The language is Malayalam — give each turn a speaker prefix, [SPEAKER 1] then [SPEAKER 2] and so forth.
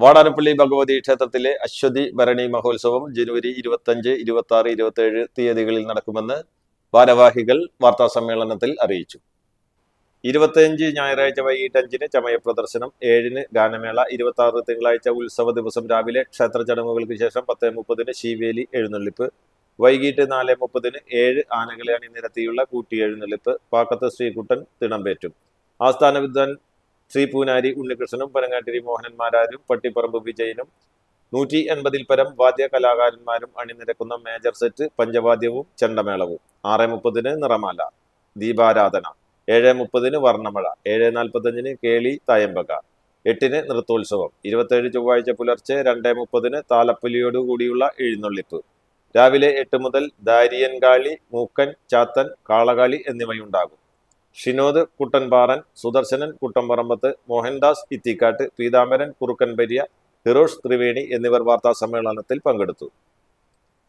[SPEAKER 1] വാടാനപ്പള്ളി ഭഗവതി ക്ഷേത്രത്തിലെ അശ്വതി ഭരണി മഹോത്സവം ജനുവരി ഇരുപത്തഞ്ച് ഇരുപത്തി ആറ് ഇരുപത്തി ഏഴ് തീയതികളിൽ നടക്കുമെന്ന് ഭാരവാഹികൾ വാർത്താ സമ്മേളനത്തിൽ അറിയിച്ചു. ഇരുപത്തിയഞ്ച് ഞായറാഴ്ച വൈകിട്ട് അഞ്ചിന് ചമയ പ്രദർശനം ഏഴിന് ഗാനമേള ഇരുപത്തി ആറ് തിങ്കളാഴ്ച ഉത്സവ ദിവസം രാവിലെ ക്ഷേത്ര ചടങ്ങുകൾക്ക് ശേഷം പത്ത് മുപ്പതിന് ശിവേലി എഴുന്നള്ളിപ്പ് വൈകിട്ട് നാല് മുപ്പതിന് ഏഴ് ആനകളെ അണിനിരത്തിയുള്ള കൂട്ടി എഴുന്നള്ളിപ്പ് പാക്കത്ത് ശ്രീകുട്ടൻ തിണമ്പേറ്റും ആസ്ഥാന വിദ്വാൻ ശ്രീ പൂനാരി ഉണ്ണികൃഷ്ണനും പനങ്ങാട്ടിരി മോഹനന്മാരാരും പട്ടിപ്പറമ്പ് വിജയനും നൂറ്റി എൺപതിൽ പരം വാദ്യ കലാകാരന്മാരും അണിനിരക്കുന്ന മേജർ സെറ്റ് പഞ്ചവാദ്യവും ചെണ്ടമേളവും. ആറ് മുപ്പതിന് നിറമാല ദീപാരാധന ഏഴ് മുപ്പതിന് വർണമഴ ഏഴ് നാൽപ്പത്തഞ്ചിന് കേളി തായമ്പക എട്ടിന് നൃത്തോത്സവം ഇരുപത്തേഴ് ചൊവ്വാഴ്ച പുലർച്ചെ രണ്ട് മുപ്പതിന് താലപ്പൊലിയോടുകൂടിയുള്ള എഴുന്നള്ളിപ്പ് രാവിലെ എട്ട് മുതൽ ദാരിയൻകാളി മൂക്കൻ ചാത്തൻ കാളകാളി എന്നിവയുണ്ടാകും. ഷിനോദ് കുട്ടൻപാറൻ സുദർശനൻ കുട്ടമ്പറമ്പത്ത് മോഹൻദാസ് ഇത്തിക്കാട്ട് പീതാംബരൻ കുറുക്കൻപരിയ ഹിറോഷ് ത്രിവേണി എന്നിവർ വാർത്താ സമ്മേളനത്തിൽ പങ്കെടുത്തു.